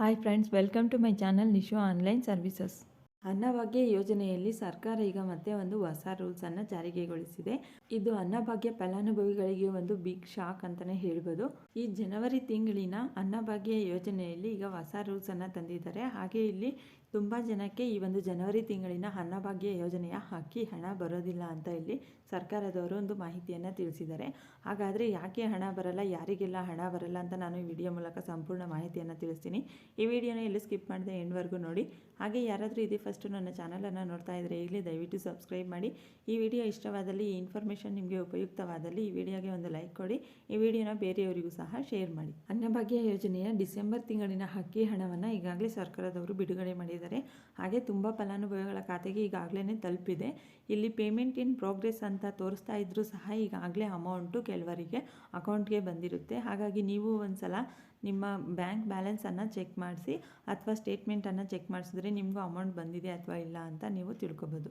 Hi friends welcome to my channel Nishu online services Annabhagya ಯೋಜನೆಯಲ್ಲಿ ಸರ್ಕಾರ ಈಗ ಮತ್ತೆ ಒಂದು ಹೊಸ ರೂಲ್ಸನ್ನು ಜಾರಿಗೆಗೊಳಿಸಿದೆ. ಇದು ಅನ್ನಭಾಗ್ಯ ಫಲಾನುಭವಿಗಳಿಗೆ ಒಂದು ಬಿಗ್ ಶಾಕ್ ಅಂತಲೇ ಹೇಳ್ಬೋದು. ಈ ಜನವರಿ ತಿಂಗಳಿನ ಅನ್ನಭಾಗ್ಯ ಯೋಜನೆಯಲ್ಲಿ ಈಗ ಹೊಸ ರೂಲ್ಸನ್ನು ತಂದಿದ್ದಾರೆ. ಹಾಗೆ ಇಲ್ಲಿ ತುಂಬ ಜನಕ್ಕೆ ಈ ಒಂದು ಜನವರಿ ತಿಂಗಳಿನ ಅನ್ನಭಾಗ್ಯ ಯೋಜನೆಯ ಅಕ್ಕಿ ಹಣ ಬರೋದಿಲ್ಲ ಅಂತ ಇಲ್ಲಿ ಸರ್ಕಾರದವರು ಒಂದು ಮಾಹಿತಿಯನ್ನು ತಿಳಿಸಿದ್ದಾರೆ. ಹಾಗಾದರೆ ಯಾಕೆ ಹಣ ಬರಲ್ಲ, ಯಾರಿಗೆಲ್ಲ ಹಣ ಬರಲ್ಲ ಅಂತ ನಾನು ಈ ವಿಡಿಯೋ ಮೂಲಕ ಸಂಪೂರ್ಣ ಮಾಹಿತಿಯನ್ನು ತಿಳಿಸ್ತೀನಿ. ಈ ವಿಡಿಯೋನ ಎಲ್ಲಿ ಸ್ಕಿಪ್ ಮಾಡಿದೆ ಎಂಡ್ವರೆಗೂ ನೋಡಿ. ಹಾಗೆ ಯಾರಾದರೂ ಇದೇ ಫಸ್ಟು ನನ್ನ ಚಾನಲನ್ನು ನೋಡ್ತಾ ಇದ್ದರೆ ಇಲ್ಲಿ ದಯವಿಟ್ಟು ಸಬ್ಸ್ಕ್ರೈಬ್ ಮಾಡಿ. ಈ ವಿಡಿಯೋ ಇಷ್ಟವಾದಲ್ಲಿ ಈ ಇನ್ಫಾರ್ಮೇಷನ್ ನಿಮಗೆ ಉಪಯುಕ್ತವಾದಲ್ಲಿ ಈ ವಿಡಿಯೋಗೆ ಒಂದು ಲೈಕ್ ಕೊಡಿ. ಈ ವಿಡಿಯೋನ ಬೇರೆಯವರಿಗೂ ಸಹ ಶೇರ್ ಮಾಡಿ. ಅನ್ನಭಾಗ್ಯ ಯೋಜನೆಯ ಡಿಸೆಂಬರ್ ತಿಂಗಳಿನ ಹಕ್ಕಿ ಹಣವನ್ನು ಈಗಾಗಲೇ ಸರ್ಕಾರದವರು ಬಿಡುಗಡೆ ಮಾಡಿದ್ದಾರೆ. ಹಾಗೆ ತುಂಬ ಫಲಾನುಭವಿಗಳ ಖಾತೆಗೆ ಈಗಾಗಲೇ ತಲುಪಿದೆ. ಇಲ್ಲಿ ಪೇಮೆಂಟ್ ಇನ್ ಪ್ರೋಗ್ರೆಸ್ ಅಂತ ತೋರಿಸ್ತಾ ಇದ್ದರೂ ಸಹ ಈಗಾಗಲೇ ಅಮೌಂಟು ಕೆಲವರಿಗೆ ಅಕೌಂಟ್ಗೆ ಬಂದಿರುತ್ತೆ. ಹಾಗಾಗಿ ನೀವು ಒಂದು ಸಲ ನಿಮ್ಮ ಬ್ಯಾಂಕ್ ಬ್ಯಾಲೆನ್ಸನ್ನು ಚೆಕ್ ಮಾಡಿಸಿ ಅಥವಾ ಸ್ಟೇಟ್ಮೆಂಟನ್ನು ಚೆಕ್ ಮಾಡಿಸಿದ್ರೆ ನಿಮಗೂ ಅಮೌಂಟ್ ಬಂದಿದೆ ಅಥವಾ ಇಲ್ಲ ಅಂತ ನೀವು ತಿಳ್ಕೊಬೋದು.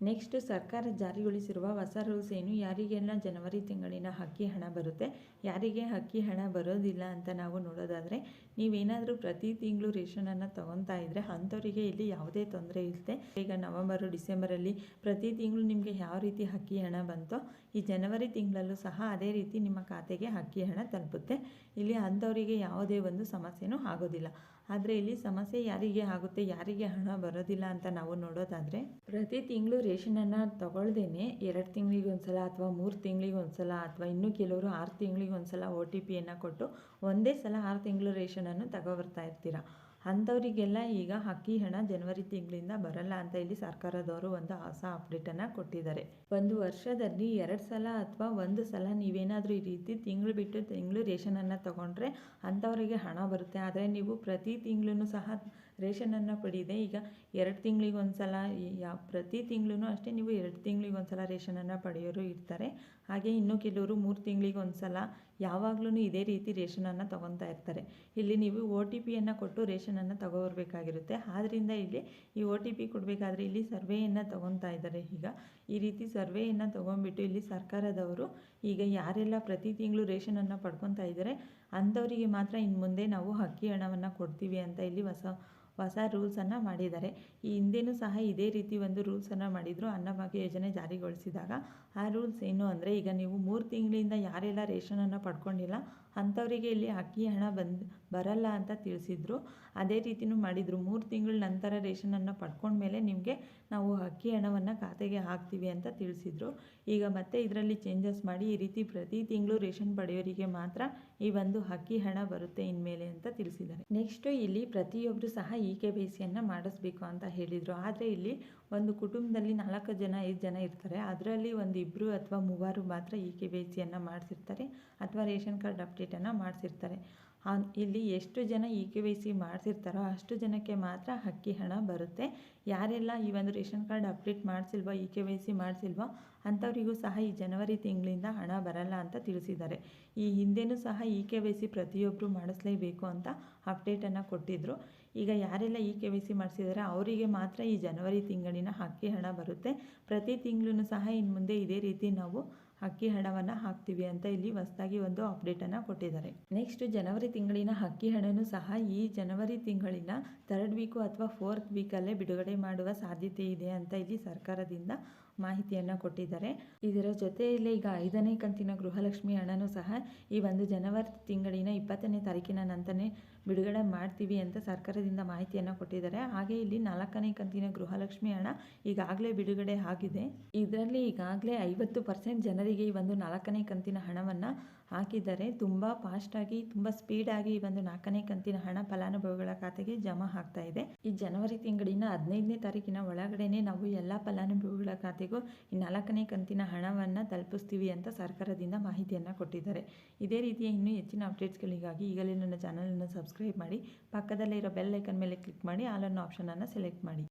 ನೆಕ್ಸ್ಟ್ ಸರ್ಕಾರ ಜಾರಿಗೊಳಿಸಿರುವ ಹೊಸ ರೂಲ್ಸ್ ಏನು? ಯಾರಿಗೆಲ್ಲ ಜನವರಿ ತಿಂಗಳಿನ ಹಕ್ಕಿ ಹಣ ಬರುತ್ತೆ? ಯಾರಿಗೆ ಹಕ್ಕಿ ಹಣ ಬರೋದಿಲ್ಲ ಅಂತ ನಾವು ನೋಡೋದಾದರೆ ನೀವೇನಾದರೂ ಪ್ರತಿ ತಿಂಗಳು ರೇಷನನ್ನು ತೊಗೊತಾ ಇದ್ದರೆ ಅಂಥವರಿಗೆ ಇಲ್ಲಿ ಯಾವುದೇ ತೊಂದರೆ ಇಲ್ಲದೆ ಈಗ ನವಂಬರು, ಡಿಸೆಂಬರಲ್ಲಿ ಪ್ರತಿ ತಿಂಗಳು ನಿಮಗೆ ಯಾವ ರೀತಿ ಅಕ್ಕಿ ಹಣ ಬಂತೋ, ಈ ಜನವರಿ ತಿಂಗಳಲ್ಲೂ ಸಹ ಅದೇ ರೀತಿ ನಿಮ್ಮ ಖಾತೆಗೆ ಅಕ್ಕಿ ಹಣ ತಲುಪುತ್ತೆ. ಇಲ್ಲಿ ಅಂಥವರಿಗೆ ಯಾವುದೇ ಒಂದು ಸಮಸ್ಯೆನೂ ಆಗೋದಿಲ್ಲ. ಆದರೆ ಇಲ್ಲಿ ಸಮಸ್ಯೆ ಯಾರಿಗೆ ಆಗುತ್ತೆ, ಯಾರಿಗೆ ಹಣ ಬರೋದಿಲ್ಲ ಅಂತ ನಾವು ನೋಡೋದಾದರೆ, ಪ್ರತಿ ತಿಂಗಳು ರೇಷನನ್ನು ತಗೊಳ್ದೇನೆ ಎರಡು ತಿಂಗಳಿಗೆ ಒಂದ್ಸಲ ಅಥವಾ ಮೂರು ತಿಂಗಳಿಗೆ ಒಂದ್ಸಲ ಅಥವಾ ಇನ್ನೂ ಕೆಲವರು ಆರು ತಿಂಗಳಿಗೆ ಒಂದ್ಸಲ ಒ ಟಿ ಪಿಯನ್ನು ಕೊಟ್ಟು ಒಂದೇ ಸಲ ಆರು ತಿಂಗಳು ರೇಷನನ್ನು ತಗೊಬರ್ತಾ ಇರ್ತೀರ? ಅಂಥವರಿಗೆಲ್ಲ ಈಗ ಅಕ್ಕಿ ಹಣ ಜನವರಿ ತಿಂಗಳಿಂದ ಬರಲ್ಲ ಅಂತ ಇಲ್ಲಿ ಸರ್ಕಾರದವರು ಒಂದು ಹೊಸ ಅಪ್ಡೇಟನ್ನು ಕೊಟ್ಟಿದ್ದಾರೆ. ಒಂದು ವರ್ಷದಲ್ಲಿ ಎರಡು ಸಲ ಅಥವಾ ಒಂದು ಸಲ ನೀವೇನಾದರೂ ಈ ರೀತಿ ತಿಂಗಳು ಬಿಟ್ಟು ತಿಂಗಳು ರೇಷನನ್ನು ತಗೊಂಡ್ರೆ ಅಂಥವರಿಗೆ ಹಣ ಬರುತ್ತೆ. ಆದರೆ ನೀವು ಪ್ರತಿ ತಿಂಗಳೂ ಸಹ ರೇಷನನ್ನು ಪಡೀದೆ ಈಗ ಎರಡು ತಿಂಗಳಿಗೆ ಒಂದು ಸಲ ಯಾವ ಪ್ರತಿ ತಿಂಗಳೂ ಅಷ್ಟೇ ನೀವು ಎರಡು ತಿಂಗಳಿಗೆ ಒಂದು ಸಲ ರೇಷನನ್ನು ಪಡೆಯೋರು ಇರ್ತಾರೆ. ಹಾಗೆ ಇನ್ನೂ ಕೆಲವರು ಮೂರು ತಿಂಗಳಿಗೆ ಒಂದು ಸಲ ಯಾವಾಗಲೂ ಇದೇ ರೀತಿ ರೇಷನನ್ನು ತೊಗೊತಾ ಇರ್ತಾರೆ. ಇಲ್ಲಿ ನೀವು ಒ ಟಿ ಪಿಯನ್ನು ಕೊಟ್ಟು ರೇಷನನ್ನು ತಗೋಬರ್ಬೇಕಾಗಿರುತ್ತೆ. ಆದ್ದರಿಂದ ಇಲ್ಲಿ ಈ ಒ ಟಿ ಪಿ ಕೊಡಬೇಕಾದ್ರೆ ಇಲ್ಲಿ ಸರ್ವೆಯನ್ನು ತೊಗೊತಾ ಇದ್ದಾರೆ. ಈಗ ಈ ರೀತಿ ಸರ್ವೆಯನ್ನು ತೊಗೊಂಡ್ಬಿಟ್ಟು ಇಲ್ಲಿ ಸರ್ಕಾರದವರು ಈಗ ಯಾರೆಲ್ಲ ಪ್ರತಿ ತಿಂಗಳು ರೇಷನನ್ನು ಪಡ್ಕೊತಾ ಇದ್ದಾರೆ, ಅಂಥವರಿಗೆ ಮಾತ್ರ ಇನ್ನು ಮುಂದೆ ನಾವು ಅಕ್ಕಿ ಹಣವನ್ನು ಕೊಡ್ತೀವಿ ಅಂತ ಇಲ್ಲಿ ಹೊಸ ಹೊಸ ರೂಲ್ಸನ್ನು ಮಾಡಿದ್ದಾರೆ. ಈ ಹಿಂದೆನೂ ಸಹ ಇದೇ ರೀತಿ ಒಂದು ರೂಲ್ಸನ್ನು ಮಾಡಿದರು ಅನ್ನಭಾಗ್ಯ ಯೋಜನೆ ಜಾರಿಗೊಳಿಸಿದಾಗ. ಆ ರೂಲ್ಸ್ ಏನು ಅಂದರೆ ಈಗ ನೀವು ಮೂರು ತಿಂಗಳಿಂದ ಯಾರೆಲ್ಲ ರೇಷನನ್ನು ಪಡ್ಕೊಂಡಿಲ್ಲ ಅಂಥವರಿಗೆ ಇಲ್ಲಿ ಅಕ್ಕಿ ಹಣ ಬಂದು, ಬರಲ್ಲ ಅಂತ ತಿಳಿಸಿದ್ರು. ಅದೇ ರೀತಿಯೂ ಮಾಡಿದರು. ಮೂರು ತಿಂಗಳ ನಂತರ ರೇಷನನ್ನು ಪಡ್ಕೊಂಡ್ಮೇಲೆ ನಿಮಗೆ ನಾವು ಅಕ್ಕಿ ಹಣವನ್ನು ಖಾತೆಗೆ ಹಾಕ್ತೀವಿ ಅಂತ ತಿಳಿಸಿದ್ರು. ಈಗ ಮತ್ತೆ ಇದರಲ್ಲಿ ಚೇಂಜಸ್ ಮಾಡಿ ಈ ರೀತಿ ಪ್ರತಿ ತಿಂಗಳು ರೇಷನ್ ಪಡೆಯೋರಿಗೆ ಮಾತ್ರ ಈ ಒಂದು ಅಕ್ಕಿ ಹಣ ಬರುತ್ತೆ ಇನ್ಮೇಲೆ ಅಂತ ತಿಳಿಸಿದ್ದಾರೆ. ನೆಕ್ಸ್ಟು ಇಲ್ಲಿ ಪ್ರತಿಯೊಬ್ಬರು ಸಹ ಇ ಕೆ ಬಿ ಸಿಯನ್ನು ಮಾಡಿಸ್ಬೇಕು ಅಂತ ಹೇಳಿದರು. ಆದರೆ ಇಲ್ಲಿ ಒಂದು ಕುಟುಂಬದಲ್ಲಿ ನಾಲ್ಕು ಜನ, ಐದು ಜನ ಇರ್ತಾರೆ. ಅದರಲ್ಲಿ ಒಂದು ಇಬ್ಬರು ಅಥವಾ ಮೂವರು ಮಾತ್ರ ಇ ಕೆ ಬಿ ಸಿಯನ್ನು ಮಾಡಿಸಿರ್ತಾರೆ. ಅಥವಾ ರೇಷನ್ ಕಾರ್ಡ್ ಅಪ್ಡೇಟನ್ನು ಮಾಡಿಸಿರ್ತಾರೆ. ಇಲ್ಲಿ ಎಷ್ಟು ಜನ ಇ ಕೆ ವೈ ಸಿ ಮಾಡಿಸಿರ್ತಾರೋ ಅಷ್ಟು ಜನಕ್ಕೆ ಮಾತ್ರ ಅಕ್ಕಿ ಹಣ ಬರುತ್ತೆ. ಯಾರೆಲ್ಲ ಈ ಒಂದು ರೇಷನ್ ಕಾರ್ಡ್ ಅಪ್ಡೇಟ್ ಮಾಡಿಸಿಲ್ವೋ ಇ ಕೆ ವೈ ಸಿ ಮಾಡಿಸಿಲ್ವೋ ಅಂಥವರಿಗೂ ಸಹ ಈ ಜನವರಿ ತಿಂಗಳಿಂದ ಹಣ ಬರಲ್ಲ ಅಂತ ತಿಳಿಸಿದ್ದಾರೆ. ಈ ಹಿಂದೆಯೂ ಸಹ ಇ ಕೆ ವೈ ಸಿ ಪ್ರತಿಯೊಬ್ಬರು ಮಾಡಿಸ್ಲೇಬೇಕು ಅಂತ ಅಪ್ಡೇಟನ್ನು ಕೊಟ್ಟಿದ್ದರು ಈಗ ಯಾರೆಲ್ಲ ಇ ಕೆ ವೈ ಸಿ ಮಾಡಿಸಿದ್ದಾರೆ ಅವರಿಗೆ ಮಾತ್ರ ಈ ಜನವರಿ ತಿಂಗಳಿನ ಅಕ್ಕಿ ಹಣ ಬರುತ್ತೆ. ಪ್ರತಿ ತಿಂಗಳೂ ಸಹ ಇನ್ನು ಮುಂದೆ ಇದೇ ರೀತಿ ನಾವು ಅಕ್ಕಿ ಹಣವನ್ನು ಹಾಕ್ತೀವಿ ಅಂತ ಇಲ್ಲಿ ಹೊಸದಾಗಿ ಒಂದು ಅಪ್ಡೇಟನ್ನು ಕೊಟ್ಟಿದ್ದಾರೆ. ನೆಕ್ಸ್ಟ್ ಜನವರಿ ತಿಂಗಳಿನ ಅಕ್ಕಿ ಹಣನೂ ಸಹ ಈ ಜನವರಿ ತಿಂಗಳಿನ ಥರ್ಡ್ ವೀಕು ಅಥವಾ ಫೋರ್ತ್ ವೀಕಲ್ಲೇ ಬಿಡುಗಡೆ ಮಾಡುವ ಸಾಧ್ಯತೆ ಇದೆ ಅಂತ ಇಲ್ಲಿ ಸರ್ಕಾರದಿಂದ ಮಾಹಿತಿಯನ್ನು ಕೊಟ್ಟಿದ್ದಾರೆ. ಇದರ ಜೊತೆಯಲ್ಲೇ ಈಗ ಐದನೇ ಕಂತಿನ ಗೃಹಲಕ್ಷ್ಮಿ ಹಣನೂ ಸಹ ಈ ಒಂದು ಜನವರಿ ತಿಂಗಳಿನ ಇಪ್ಪತ್ತನೇ ತಾರೀಕಿನ ನಂತರನೇ ಬಿಡುಗಡೆ ಮಾಡ್ತೀವಿ ಅಂತ ಸರ್ಕಾರದಿಂದ ಮಾಹಿತಿಯನ್ನು ಕೊಟ್ಟಿದ್ದಾರೆ. ಹಾಗೆ ಇಲ್ಲಿ ನಾಲ್ಕನೇ ಕಂತಿನ ಗೃಹಲಕ್ಷ್ಮಿ ಹಣ ಈಗಾಗಲೇ ಬಿಡುಗಡೆ ಆಗಿದೆ. ಇದರಲ್ಲಿ ಈಗಾಗಲೇ ಐವತ್ತು ಪರ್ಸೆಂಟ್ ಜನರಿಗೆ ಈ ಒಂದು ನಾಲ್ಕನೇ ಕಂತಿನ ಹಣವನ್ನು ಹಾಕಿದ್ದಾರೆ. ತುಂಬ ಫಾಸ್ಟಾಗಿ ತುಂಬ ಸ್ಪೀಡಾಗಿ ಈ ಒಂದು ನಾಲ್ಕನೇ ಕಂತಿನ ಹಣ ಫಲಾನುಭವಿಗಳ ಖಾತೆಗೆ ಜಮಾ ಆಗ್ತಾ ಇದೆ. ಈ ಜನವರಿ ತಿಂಗಳಿನ ಹದಿನೈದನೇ ತಾರೀಕಿನ ಒಳಗಡೆನೆ ನಾವು ಎಲ್ಲ ಫಲಾನುಭವಿಗಳ ಖಾತೆಗೂ ಈ ನಾಲ್ಕನೇ ಕಂತಿನ ಹಣವನ್ನು ತಲುಪಿಸ್ತೀವಿ ಅಂತ ಸರ್ಕಾರದಿಂದ ಮಾಹಿತಿಯನ್ನು ಕೊಟ್ಟಿದ್ದಾರೆ. ಇದೇ ರೀತಿಯ ಇನ್ನೂ ಹೆಚ್ಚಿನ ಅಪ್ಡೇಟ್ಸ್ಗಳಿಗಾಗಿ ಈಗಲೇ ನನ್ನ ಚಾನಲನ್ನು ಸಬ್ಸ್ಕ್ರೈಬ್ ಮಾಡಿ. ಪಕ್ಕದಲ್ಲೇ ಇರೋ ಬೆಲ್ ಐಕನ್ ಮೇಲೆ ಕ್ಲಿಕ್ ಮಾಡಿ. ಆಲ್ ಅನ್ನೋ ಆಪ್ಷನನ್ನು ಸೆಲೆಕ್ಟ್ ಮಾಡಿ.